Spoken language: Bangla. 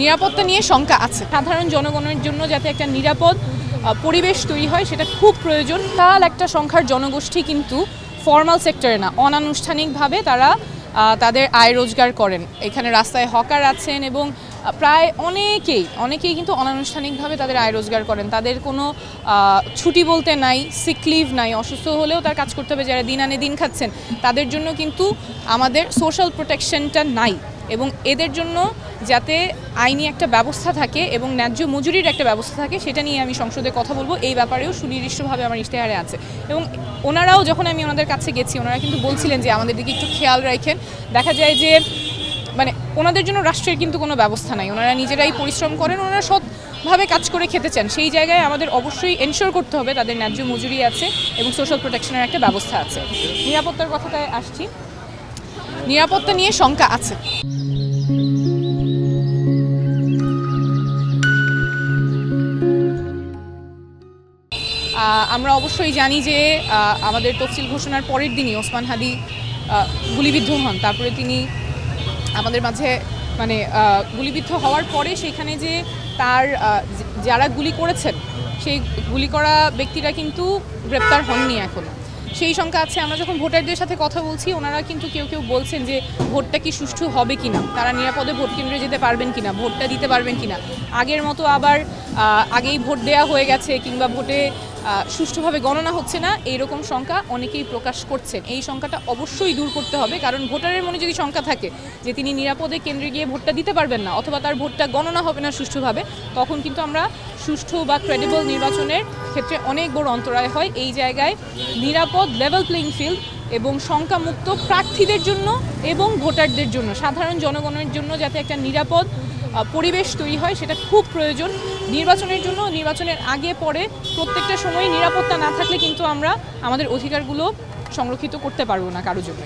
নিরাপত্তা নিয়ে শঙ্কা আছে। সাধারণ জনগণের জন্য যাতে একটা নিরাপদ পরিবেশ তৈরি হয়, সেটা খুব প্রয়োজন। তাল একটা সংখ্যার জনগোষ্ঠী কিন্তু ফর্মাল সেক্টরে না, অনানুষ্ঠানিকভাবে তারা তাদের আয় রোজগার করেন। এখানে রাস্তায় হকার আছেন এবং প্রায় অনেকেই অনেকেই কিন্তু অনানুষ্ঠানিকভাবে তাদের আয় রোজগার করেন। তাদের কোনো ছুটি বলতে নাই সিক লিভ নাই, অসুস্থ হলেও তার কাজ করতে হবে, যারা দিন আনে দিন খাচ্ছেন, তাদের জন্য কিন্তু আমাদের সোশ্যাল প্রোটেকশনটা নাই। এবং এদের জন্য যাতে আইনি একটা ব্যবস্থা থাকে এবং ন্যায্য মজুরির একটা ব্যবস্থা থাকে, সেটা নিয়ে আমি সংসদে কথা বলব। এই ব্যাপারেও সুনির্দিষ্টভাবে আমার ইশতেহারে আছে। এবং ওনারাও যখন আমি ওনাদের কাছে গেছি, ওনারা কিন্তু বলছিলেন যে আমাদের দিকে একটু খেয়াল রাখেন। দেখা যায় যে মানে ওনাদের জন্য রাষ্ট্রের কিন্তু কোনো ব্যবস্থা নাই। ওনারা নিজেরাই পরিশ্রম করেন, ওনারা সৎভাবে কাজ করে খেতে চান। সেই জায়গায় আমাদের অবশ্যই এনশোর করতে হবে তাদের ন্যায্য মজুরি আছে এবং সোশ্যাল প্রোটেকশনের একটা ব্যবস্থা আছে। নিরাপত্তার কথাটায় আসছি। নিরাপত্তা নিয়ে শঙ্কা আছে। আমরা অবশ্যই জানি যে আমাদের তফসিল ঘোষণার পরের দিনই ওসমান হাদি গুলিবিদ্ধ হন। তারপরে তিনি আমাদের মাঝে মানে গুলিবিদ্ধ হওয়ার পরে সেখানে যে তার যারা গুলি করেছেন, সেই গুলি করা ব্যক্তিরা কিন্তু গ্রেপ্তার হননি এখনও। সেই সংখ্যা আছে। আমরা যখন ভোটারদের সাথে কথা বলছি, ওনারা কিন্তু কেউ কেউ বলছেন যে, ভোটটা কি সুষ্ঠু হবে কিনা? তারা নিরাপদে ভোট কেন্দ্রে যেতে পারবেন কি না ভোটটা দিতে পারবেন কি না আগের মতো আবার আগেই ভোট দেয়া হয়ে গেছে, কিংবা ভোটে সুষ্ঠুভাবে গণনা হচ্ছে না, এইরকম সংখ্যা অনেকেই প্রকাশ করছেন। এই সংখ্যাটা অবশ্যই দূর করতে হবে, কারণ ভোটারের মনে যদি সংখ্যা থাকে যে তিনি নিরাপদে কেন্দ্রে গিয়ে ভোটটা দিতে পারবেন না, অথবা তার ভোটটা গণনা হবে না সুষ্ঠুভাবে, তখন কিন্তু আমরা সুষ্ঠু বা ক্রেডিবল নির্বাচনের ক্ষেত্রে অনেক বড় অন্তরায় হয়। এই জায়গায় নিরাপদ লেভেল প্লেইং ফিল্ড এবং শঙ্কামুক্ত প্রার্থীদের জন্য এবং ভোটারদের জন্য, সাধারণ জনগণের জন্য যাতে একটা নিরাপদ পরিবেশ তৈরি হয়, সেটা খুব প্রয়োজন। নির্বাচনের জন্য, নির্বাচনের আগে, পরে প্রত্যেকটা সময় নিরাপত্তা না থাকলে কিন্তু আমরা আমাদের অধিকারগুলো সংরক্ষিত করতে পারব না কারোর জন্য।